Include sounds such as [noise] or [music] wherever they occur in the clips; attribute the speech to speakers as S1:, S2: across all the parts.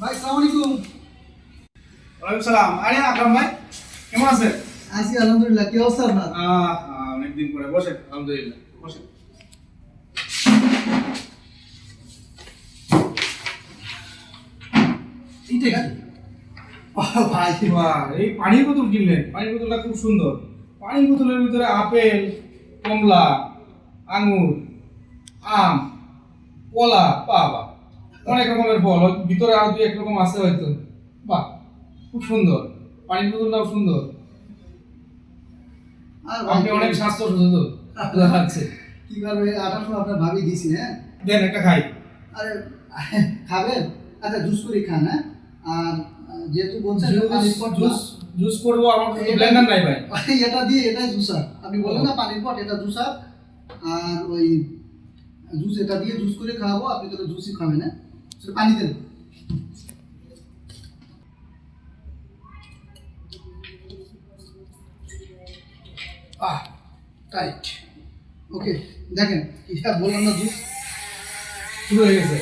S1: ভাই সালাম আলাইকুম।
S2: ওয়ালাইকুম সালাম। আরে আকরাম ভাই কেমন আছেন?
S1: আছি আলহামদুলিল্লাহ। কি অবস্থা আপনার?
S2: অনেকদিন পরে বসে আলহামদুলিল্লাহ বসে
S1: ভাই
S2: এই পানির বোতল কিনলেন? পানির বোতলটা খুব সুন্দর। পানির বোতলের ভিতরে আপেল কমলা আঙুর আম কলা বাবা অনেক রকমের ফল ভিতরে আর দুই এক রকম আছে হয়তো। বাহ খুব সুন্দর। পানির বোতলটাও সুন্দর।
S1: আর
S2: আপনি অনেক স্বাস্থ্য সচেতন বোঝা যাচ্ছে
S1: কি করবে আঠাশো আপনার ভাবি দিছি হ্যাঁ?
S2: দেন একটা খাই।
S1: আরে খাবেন আচ্ছা জুস করে খান হ্যাঁ? আর যেহেতু বলছেন
S2: জুস জুস করব আমার ব্লেন্ডার নাই ভাই। [laughs]
S1: এটা দিয়ে এটাই জুসার আপনি বলেন না পানির পট এটা জুসার আর। ওই জুস এটা দিয়ে জুস করে খাওয়াবো আপনি তো জুসই খাবেন হ্যাঁ? পানি দেন। আহ টাইট ওকে দেখেন এটা বললাম না জুস?
S2: শুরু হয়ে গেছে।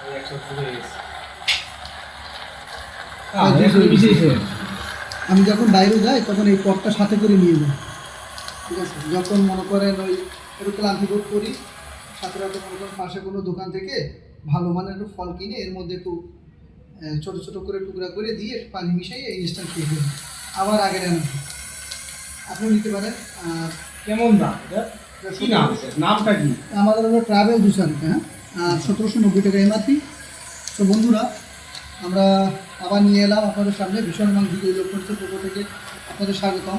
S2: এই একসাথে হয়ে গেছে।
S1: আর
S2: আহ,
S1: juice
S2: একটু
S1: হয়ে
S2: বেশি
S1: গেছে।
S2: হয়েছে।
S1: আমি যখন বাইরে যাই তখন এই পটটা সাথে করে নিয়ে যাই। ঠিক আছে? যখন মনে করেন ওই একটু ক্লান্তি বোধ করি সাথে সাথে মনে করেন পাশে কোনো দোকান থেকে ভালো মানের একটু ফল কিনে এর মধ্যে একটু ছোট ছোট করে টুকরা করে দিয়ে পানি মিশিয়ে এই ইনস্ট্যান্ট খেয়ে ফেলি। আবার আগের এনার্জি আপনি নিতে পারেন
S2: কেমন দাম? এটা? কি নাম? নামটা কি?
S1: আমাদের হলো ট্রাভেল জুসার হ্যাঁ? সতেরোশো নব্বই টাকা এমআরপি তো বন্ধুরা আমরা আবার নিয়ে এলাম আপনাদের সামনে ভীষণ মান ভিডিও ইলেকট্রনিক্সের পক্ষ থেকে আপনাদের স্বাগতম।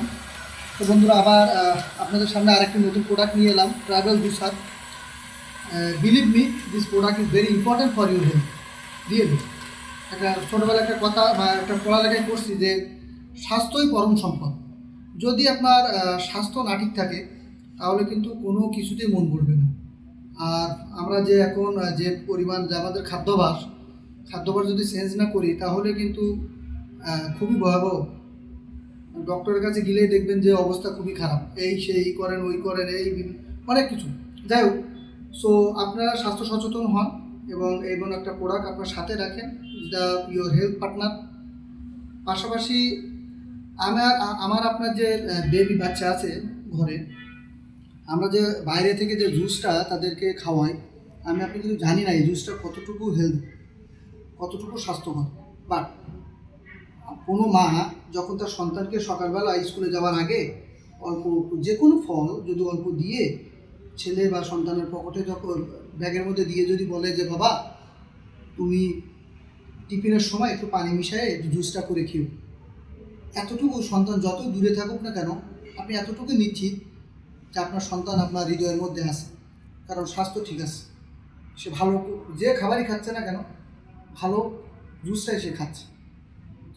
S1: তো বন্ধুরা, আবার আপনাদের সামনে আরেকটি নতুন প্রোডাক্ট নিয়ে এলাম travel juicer believe me this product is very important for your health really একটা ছোটোবেলা একটা কথা বা একটা পড়ালেখায় করছি যে, স্বাস্থ্যই পরম সম্পদ। যদি আপনার স্বাস্থ্য না ঠিক থাকে, তাহলে কিন্তু কোনো কিছুতেই মন পড়বে না। আর আমরা যে এখন যে পরিমাণ যে আমাদের খাদ্যাভাস খাদ্যাভাস যদি চেঞ্জ না করি, তাহলে কিন্তু খুবই ভয়াবহ। ডক্টরের কাছে গেলেই দেখবেন যে অবস্থা খুবই খারাপ। এই সেই করেন, ওই করেন, এই অনেক কিছু। যাই হোক সো আপনারা স্বাস্থ্য সচেতন হন এবং এবং একটা প্রোডাক্ট আপনার সাথে রাখেন দ্য ইয়োর হেলথ পার্টনার পাশাপাশি আমার আমার আপনার যে বেবি বাচ্চা আছে ঘরে, আমরা যে বাইরে থেকে যে জুসটা তাদেরকে খাওয়াই, আমি আপনি কিন্তু জানি না এই জুসটা কতটুকু হেলথ কতটুকু স্বাস্থ্যকর? বাট কোনো মা যখন তার সন্তানকে সকালবেলা স্কুলে যাওয়ার আগে অল্প যে কোনো ফল যদি অল্প দিয়ে ছেলে বা সন্তানের পকেটে যখন ব্যাগের মধ্যে দিয়ে যদি বলে যে, বাবা, তুমি টিফিনের সময় একটু পানি মিশিয়ে একটু জুসটা করে খেও। এতটুকু সন্তান যত দূরে থাকুক না কেন, আপনি এতটুকু নিশ্চিত যে আপনার সন্তান আপনার হৃদয়ের মধ্যে আছে। কারণ স্বাস্থ্য ঠিক আছে। সে ভালো যে খাবারই খাচ্ছে না কেন ভালো জুসটাই সে খাচ্ছে।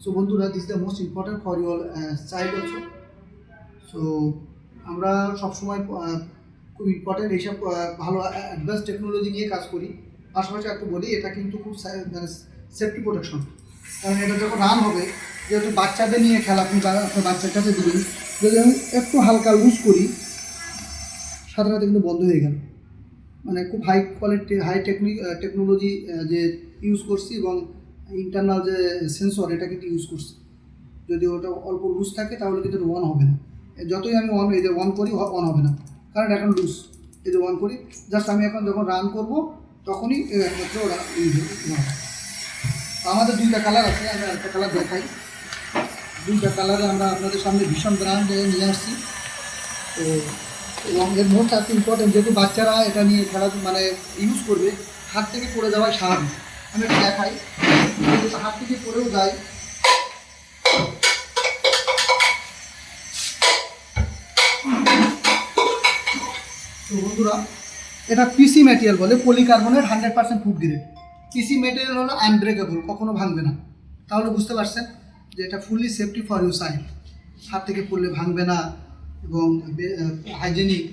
S1: সো বন্ধুরা this the most important for your child also so আমরা সবসময় খুব ইম্পর্ট্যান্ট এইসব ভালো অ্যাডভান্স টেকনোলজি নিয়ে কাজ করি। পাশাপাশি একটু বলি, এটা কিন্তু খুব মানে সেফটি প্রোটেকশন কারণ এটা যখন রান হবে, যেহেতু বাচ্চাদের নিয়ে খেলা, আপনি আপনার বাচ্চার কাছে দিবেন যদি আমি একটু হালকা লুজ করি, সাথে সাথে কিন্তু বন্ধ হয়ে গেল। মানে খুব high quality high technic technology যে ইউজ করছি এবং ইন্টারনাল যে সেন্সর এটা কিন্তু ইউজ করছি। যদি ওটা অল্প লুজ থাকে, তাহলে কিন্তু অন হবে না। যতই আমি অন এই যে অন করি অন হবে না। কারণ এখন লুজ এই যে অন করি জাস্ট আমি এখন যখন রান করব, তখনই একমাত্র ওরা ইউজ হবে। আমাদের দুইটা কালার আছে আমি একটা কালার দেখাই। দুইটা কালারে আমরা আপনাদের সামনে ভীষণ ব্র্যান্ড নিয়ে আসছি। তো এবং এর মোস্ট এত ইম্পর্টেন্ট যেহেতু বাচ্চারা এটা নিয়ে খেলা মানে ইউজ করবে, হাত থেকে পড়ে যাওয়ায় স্বাভাবিক। আমি এটা দেখাই। হাত থেকে পরেও যায় তো বন্ধুরা, এটা পিসি ম্যাটেরিয়াল বলে polycarbonate hundred percent food grade PC material হলো আনব্রেকেবল কখনো ভাঙবে না। তাহলে বুঝতে পারছেন যে এটা fully safety for you side হাত থেকে পড়লে ভাঙবে না এবং হাইজেনিক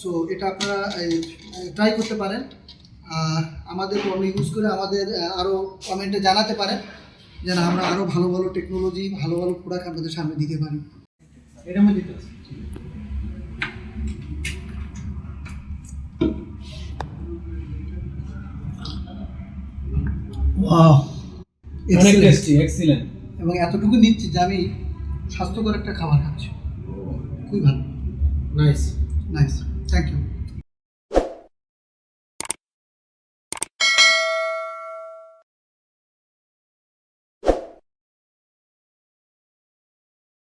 S1: সো এটা আপনারা ট্রাই করতে পারেন। আমাদের পণ্য ইউজ করে আমাদের আরও কমেন্টে জানাতে পারেন যেন আমরা আরও ভালো ভালো টেকনোলজি ভালো ভালো প্রোডাক্ট আপনাদের সামনে দিতে পারি।
S2: এটা মধ্যে
S1: এবং এতটুকু নিচ্ছি যে আমি স্বাস্থ্যকর একটা খাবার খাচ্ছি। খুবই ভালো।
S2: Nice
S1: nice thank you